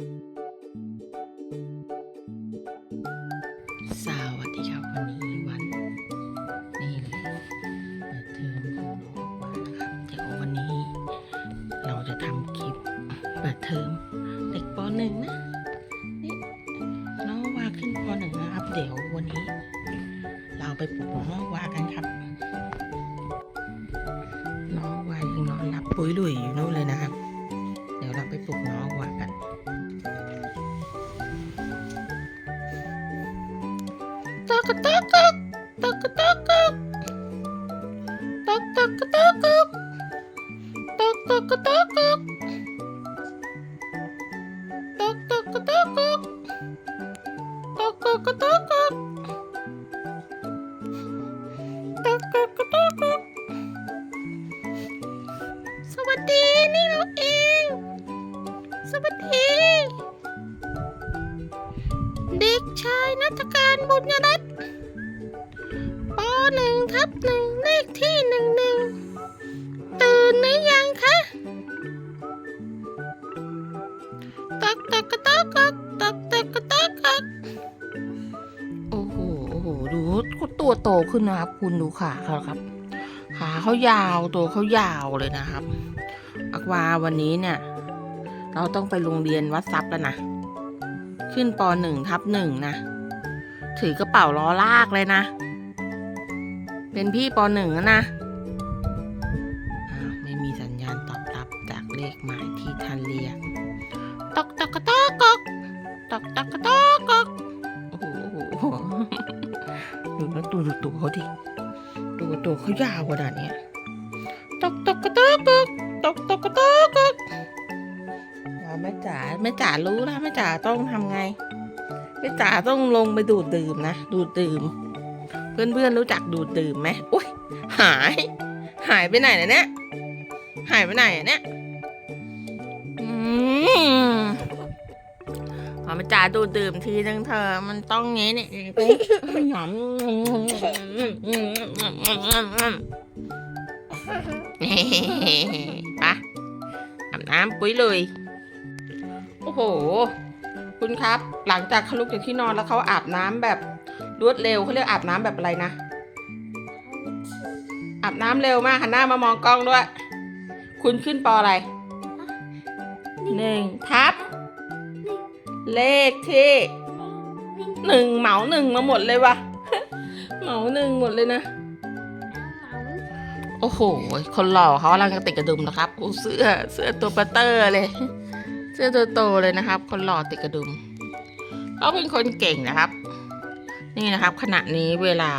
สวัสดีครับวันนี้วันนี่เลยเปิดเทอมของน้งว่านะครับเดี๋ยววันนี้ เราจะทำคลิปเปิดเทอมเด็กป .1 นะนี่น้องวาขึ้นป .1 นะครับ เดี๋ยววันนี้ เราไปปลุกน้องวากันครับ น้องวายังนอนหลับปุ้ยลุยอยู่นู่นเลยนะ กกกตกกกสวัสดีนี่เราเอง สวัสดี เด็กชายนัทการบุญยรัตน์ปหนึ่งทับหนึ่ง ตัวโตขึ้นนะครับ คุณดูขาเขาครับ ขาเขายาวตัวเขายาวเลยนะครับอักวาวันนี้เนี่ย เราต้องไปโรงเรียนวัดซับแล้วนะ ขึ้นปหนึ่งทับหนึ่งนะ ถือกระเป๋าล้อลากเลยนะ เป็นพี่ปหนึ่งนะไม่มีสัญญาณตอบรับจากเลขหมายที่ท่านเรียกตอกตอกกะตอกกอกตอกตอกกะตอกกโอ้โห แล้วตัวดูตัวเขาดิตัวตัวเขายาวขนาดเนี้ยตกตอกกะตกกอกตกตอกกะตกกอกแม่จ๋าแม่จ๋ารู้แล้วแม่จ๋าต้องทำไงแม่จ๋าต้องลงไปดูดดื่มนะดูดดื่ม เพื่อนๆรู้จักดูดดื่มไหมอุ้ยหาย หายไปไหนนะเนี่ยหายไปไหนเนี่ยอืม อมาจ่าดูดดื่มทีนึงเธอ มันต้องงี้เนี่ยหอมปะอาบน้ำปุ้ยเลย โอ้โห คุณครับ หลังจากเขาลุกจากที่นอนแล้วเขาอาบน้ำแบบรวดเร็วเขาเรียกอาบน้ำแบบอะไรนะอาบน้ำเร็วมากหันหน้ามามองกล้องด้วย คุณขึ้นปออะไรหนึ่งทับ เลขที่หนึ่งเหมาหนึ่งมาหมดเลยวะเหมาหนึ่งหมดเลยนะ โอ้โห คนหล่อเขากำลังจะติดกระดุมนะครับอ้เสื้อเสื้อตัวปัตเตอร์เลย เสื้อตัวโตเลยนะครับ คนหล่อติดกระดุมเขาเป็นคนเก่งนะครับ นี่นะครับ ขณะนี้เวลา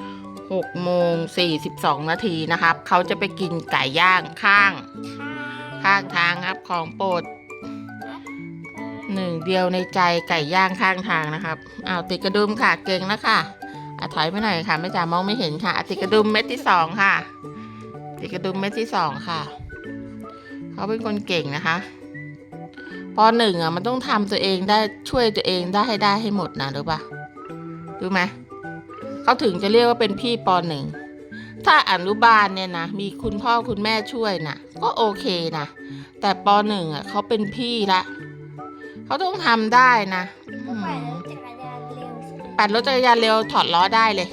6โมง42นาทีนะครับ เขาจะไปกินไก่ย่างข้าง ข้างทางครับของโปรด หนึ่งเดียวในใจไก่ย่างข้างทางนะครับอ้าวติดกระดุมค่ะเก่งแล้วค่ะอะถอยไปหน่อยค่ะไม่จ๋ามองไม่เห็นค่ะอะติดกระดุมเม็ดที่สองค่ะ ติดกระดุมเม็ดที่สองค่ะ เขาเป็นคนเก่งนะคะปหนึ่งอะมันต้องทำตัวเองได้ช่วยตัวเองได้ให้ได้ให้หมดนะรู้ปะรู้ไหมเขาถึงจะเรียกว่าเป็นพี่ปหนึ่งถ้าอนุบาลเนี่ยนะมีคุณพ่อคุณแม่ช่วยนะก็โอเคนะแต่ปหนึ่งอะเขาเป็นพี่ละ เขาต้องทำได้นะอืมปั่นรถจักรยานเร็วถอดล้อได้เลย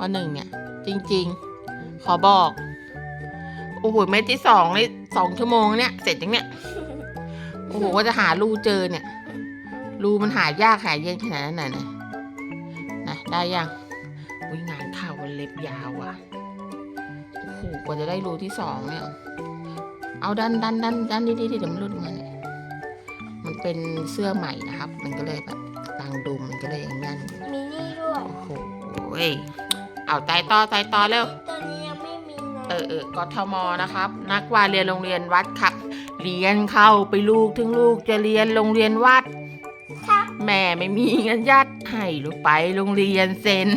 วันหนึ่งเนี่ย จริง ๆ ขอบอกโอ้โหเม็ดที่สองนี่สองชั่วโมงเนี่ยเสร็จยังเนี่ยโอ้โหว่าจะหารูเจอเนี่ย รูมันหายากหาเย็นขนาดนั้นไหนนะนะได้ยังอุ้ยงานข่าววันเล็บยาวอะโอ้โหกว่าจะได้รูที่สองเนี่ย เอาดันดันดันดันดีๆเดี๋ยวมันหลุดมาเนี่ยมัน เป็นเสื้อใหม่นะครับ มันก็เลยแบบตังดุมมันก็เลยอย่างนั้นมีนี่ด้วยโอ้โหยเอาใจต่อใจต่อเร็วตอนนี้ยังไม่มีนะเออเออกทมนะครับ นักวาเรียนโรงเรียนวัดครับ เรียนเข้าไปลูกถึงลูกจะเรียนโรงเรียนวัดครับแม่ไม่มีเงินยัดให้ลูกไปโรงเรียนเซน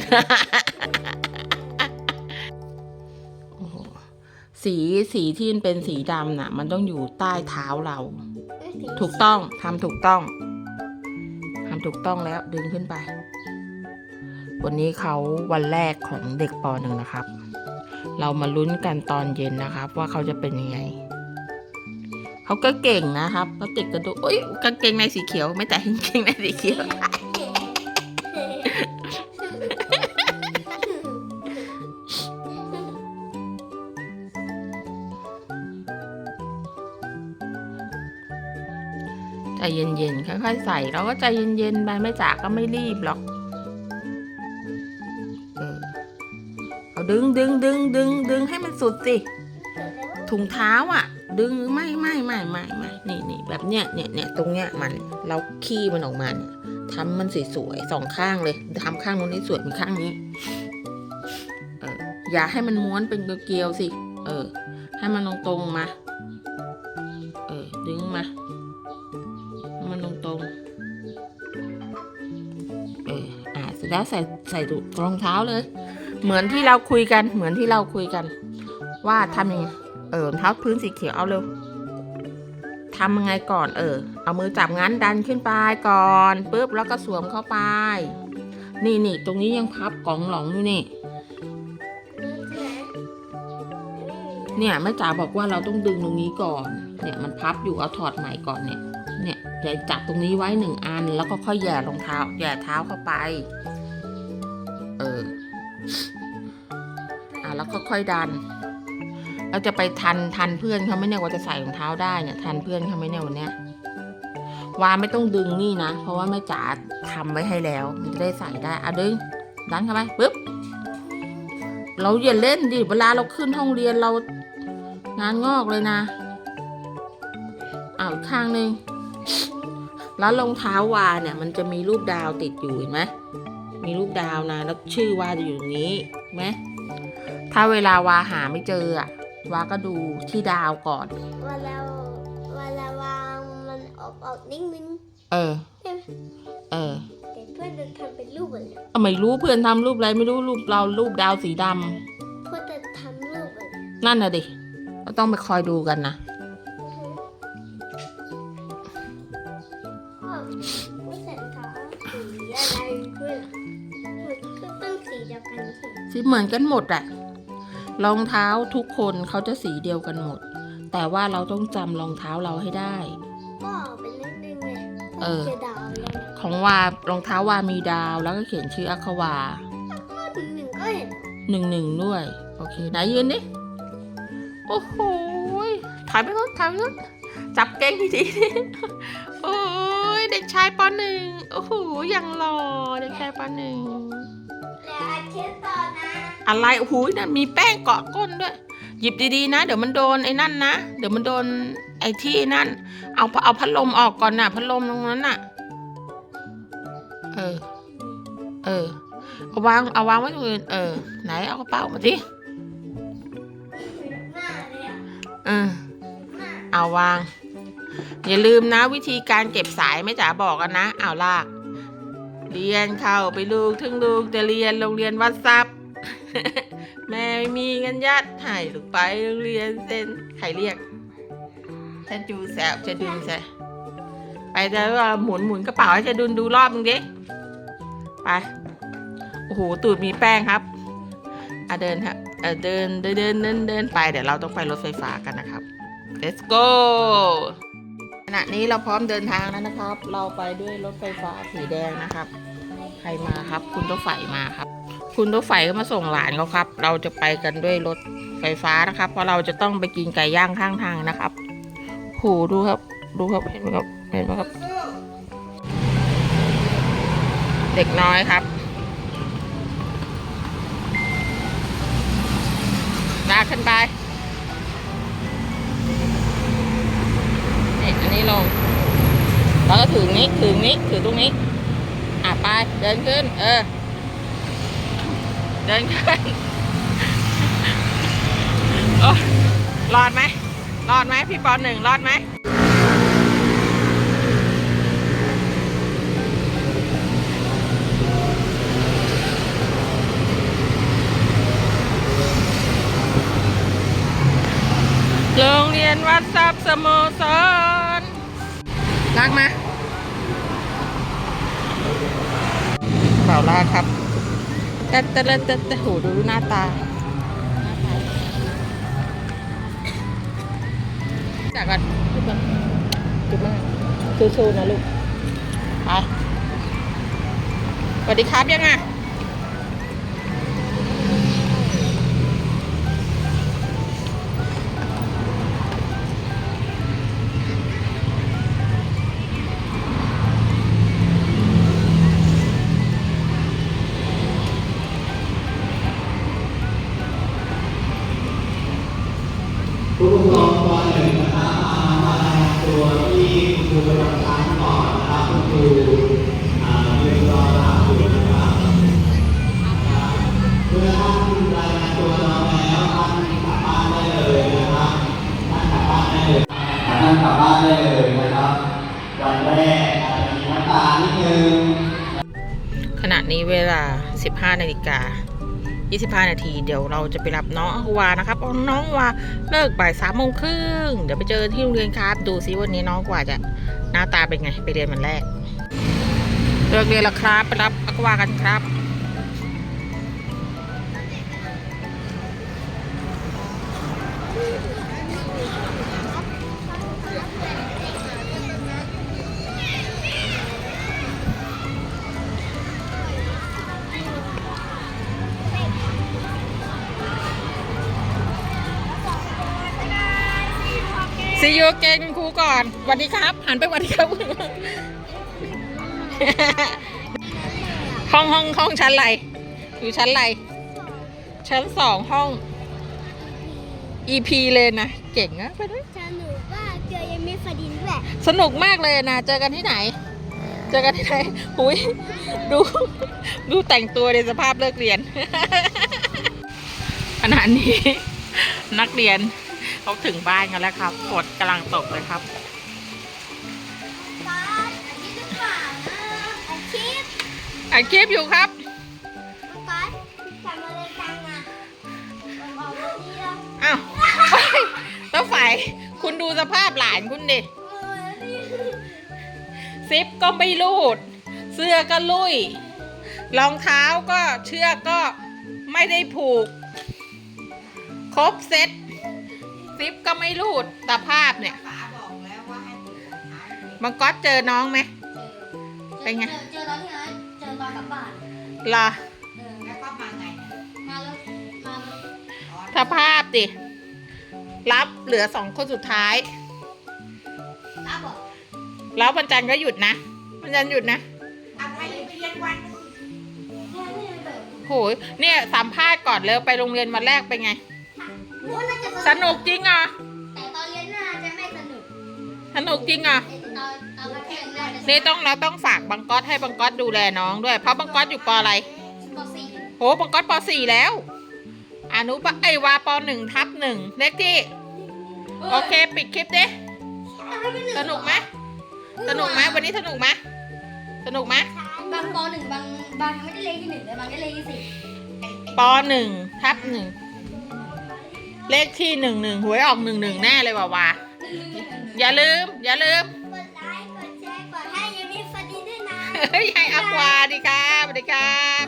โอ้โหสีสีที่มันเป็นสีดำน่ะ มันต้องอยู่ใต้เท้าเรา ถูกต้องทำถูกต้องทำถูกต้องแล้วดึงขึ้นไป วันนี้เขาวันแรกของเด็กปหนึ่งนะครับ เรามาลุ้นกันตอนเย็นนะครับ ว่าเขาจะเป็นยังไงเขาก็เก่งนะครับเขาติดกระดูกโอ้ยกางเกงในสีเขียว ไม่แต่กางเกงในสีเขียว ใจเย็นๆ ค่อยๆ ใส่เราก็ใจเย็นๆ ไปไม่จากก็ไม่รีบหรอกเออเอาดึงดึงดึงดึงดึงให้มันสุดสิ ถุงเท้าอะ ดึงไม่ไม่ไม่ไม่ไม่นี่นี่แบบเนี้ยเนี่ยเนี่ยตรงเนี้ยมันเราขี้มันออกมาเนี่ยทำมันสวยๆสองข้างเลยทำข้างนู้นให้สวยเหมือนข้างนี้เอออย่าให้มันม้วนเป็นเกลียวๆสิ เออ ให้มันตรงๆมา เออดึงมา แล้วใส่ใส่รองเท้าเลย เหมือนที่เราคุยกัน เหมือนที่เราคุยกัน ว่าทำยังไงเออรองเท้าพื้นสีเขียวเอาเร็วทำยังไงก่อน เออ เอามือจับงั้นดันขึ้นไปก่อนปุ๊บแล้วก็สวมเข้าไป นี่นี่ตรงนี้ยังพับกล่องหลองอยู่นี่เนี่ยแม่จ๋าบอกว่าเราต้องดึงตรงนี้ก่อน เนี่ยมันพับอยู่เอาถอดใหม่ก่อนเนี่ย เนี่ยจะจับตรงนี้ไว้หนึ่งอัน แล้วก็ค่อยแย่รองเท้าแย่เท้าเข้าไป เออ อะแล้วก็ค่อยดัน เราจะไปทันทันเพื่อนเขาไหม่เนี่ยว่าจะใส่รองเท้าได้เนี่ย ทันเพื่อนเขาไหม่เนี่ยวันเนี้ยวาไม่ต้องดึงนี่นะ เพราะว่าแม่จ๋าทำไว้ให้แล้ว มันจะได้ใส่ได้อะดึงดันเข้าไปปุ๊บเราอย่าเล่นดิเวลาเราขึ้นห้องเรียนเรา งานงอกเลยนะอ้าวอีกข้างหนึ่งแล้วรองเท้าวาเนี่ย มันจะมีรูปดาวติดอยู่เห็นไหม มีรูปดาวนะ แล้วชื่อวาจะอยู่ตรงนี้เห็นไหมถ้าเวลาวาหาไม่เจออะวาก็ดูที่ดาวก่อน เวลาเวลาวางมันออกออกนิ่งเออๆใช่ไหมเออแต่เพื่อนจะทำเป็นรูปอะไรเอาไม่รู้เพื่อนทำรูปอะไรไม่รู้รูปเรารูปดาวสีดำเพื่อนจะทำรูปอะไรนั่นน่ะดิก็ต้องไปคอยดูกันนะ สีเหมือนกันหมดอะรองเท้าทุกคนเขาจะสีเดียวกันหมด แต่ว่าเราต้องจำรองเท้าเราให้ได้ ก็เป็นนิดนึงเลยเออ จะดาวแล้วของวารองเท้าวามีดาวแล้วก็เขียนชื่ออัควาก็หนึ่งหนึ่งก็เห็นหนึ่งหนึ่งด้วย โอเคไหนยืนดิโอ้โหยถ่ายไปรถถ่ายไปรถจับเก้งดีๆดิโอ้ยเด็กชายปหนึ่งโอ้โหยังหล่อเด็กชายปหนึ่ง แล้วอาทิตย์ต่อนะ อะไรโอ้โหนั่นมีแป้งเกาะก้นด้วย หยิบดีๆนะ เดี๋ยวมันโดนไอ้นั่นนะ เดี๋ยวมันโดนไอ้ที่นั่น เอาเอาพัดลมออกก่อนน่ะพัดลมตรงนั้นน่ะ เออ เออ เอาวางเอาวางไว้ตรงอื่นเออ ไหนเอากระเป๋ามาสิหน้าเลยอะเออ หน้า เอาวาง อย่าลืมนะวิธีการเก็บสายไม่จ๋าบอกกันนะเอาลาก เรียนเข้าไปลูกถึงลูกจะเรียนโรงเรียนวัดซับแม่ไม่มีเงินยัดให้ลูกไปโรงเรียนเส้นใครเรียกจะจูแซวจะดึงแซไปจะว่าหมุนหมุนกระเป๋าให้จะดุนดูรอบนึงดิไปโอ้โหตูดมีแป้งครับอะเดินครับเออเดินเดินเดินเดินเดินไปเดี๋ยวเราต้องไปรถไฟฟ้ากันนะครับ let's go ขณะนี้เราพร้อมเดินทางแล้วนะครับ เราไปด้วยรถไฟฟ้าสีแดงนะครับ ใครมาครับ คุณรถไฟมาครับ คุณรถไฟก็มาส่งหลานเขาครับ เราจะไปกันด้วยรถไฟฟ้านะครับ เพราะเราจะต้องไปกินไก่ย่างข้างทางนะครับโหดูครับ ดูครับเห็นไหมครับเห็นไหมครับ เด็กน้อยครับลากขึ้นไปนี่อันนี้ลงแล้วก็ถึงนี้ถึงนี้ถือตรงนี้ ไป เดินขึ้น เออ เดินขึ้นโอ้รอดไหมรอดไหมพี่ปอหนึ่งรอดไหมโรงเรียนวัดทรัพย์สโมสรลากมาเป ลาครับแต่แต่แต่แต่แต่โหดูหน้าตา จากกันจุ๊บก่อนจุ๊บมากสู้ๆนะลูกไปสวัสดีครับยังไง นั่งกลับบ้านได้เลยนะครับ วันแรกอาจจะมีน้ำตานิดนึงขณะนี้เวลา 15 นาฬิกา 25 นาที เดี๋ยวเราจะไปรับน้องอวานะครับน้องอวาเลิกบ่ายสามโมงครึ่ง เดี๋ยวไปเจอที่โรงเรียนครับ ดูซิวันนี้น้องกว่าจะหน้าตาเป็นไง ไปเรียนวันแรก เลิกเรียนแล้วครับ ไปรับอวากันครับ โยเกนครูก่อนสวัสดีครับ หันไปสวัสดีครับ ห้องห้องห้องชั้นอะไรอยู่ชั้นอะไรชั้นสองห้อง EP เลยนะ เก่งนะไปด้วยสนุกว่าเจอยังมีฟาดินด้วยสนุกมากเลยนะ เจอกันที่ไหน เจอกันที่ไหนหุยดู ดูแต่งตัวในสภาพเลิกเรียนขณะนี้นักเรียน เขาถึงบ้านกันแล้วครับฝนกำลังตกเลยครับป้าอันนี้หรือเปล่านะอาชีพอัดคลิปอยู่ครับป้าทำอะไรกันอะมันออกมาดีแล้วอ้าวแล้วฝ่ายคุณดูสภาพหลานคุณดิเออนี่ซิปก็ไม่รูด เสื้อก็ลุยรองเท้าก็เชือกก็ไม่ได้ผูก ครบเซ็ต ซิปก็ไม่รูดสภาพเนี่ยบังก๊อตเจอน้องไหมเป็นไงเจอเจอตอนที่ไหนเจอตอนกลับบ้านเหรอเออแล้วก็มาไงมาแล้วมาแล้วสภาพดิรับเหลือสองคนสุดท้าย ตาบอกแล้ววันจันทร์ก็หยุดนะวันจันทร์หยุดนะอะไรไปเรียนวันแค่นี้เลยโหยเนี่ยสัมภาษณ์ก่อนเลยไปโรงเรียนวันแรกเป็นไงโอ้ น่าจะสนุกจริงเหรอแต่ตอนเรียนน่าจะไม่สนุกสนุกจริงเหรอไอ้ตอนตอนประเทศน่าจะนี่ต้องเราต้องฝากบังก๊อตให้บังก๊อตดูแลน้องด้วย เพราะบังก๊อตอยู่ปออะไรปสี่โหบังก๊อตปสี่แล้วอนุปะไอวาปหนึ่งทับหนึ่งเลขที่ โอเคปิดคลิปดิสนุกไหมสนุกไหมวันนี้สนุกไหมสนุกไหมบางปหนึ่งบางบางยังไม่ได้เลขที่หนึ่งเลยบางได้เลขที่สี่ปหนึ่งทับหนึ่ง เลขที่หนึ่งหนึ่งหวยออกหนึ่งหนึ่งแน่เลยว่าวาอย่าลืม อย่าลืมกดไลค์กดแชร์กดให้ยังมีฟาดีด้วยนะเฮ้ยให้อควาดีครับสวัสดีครับ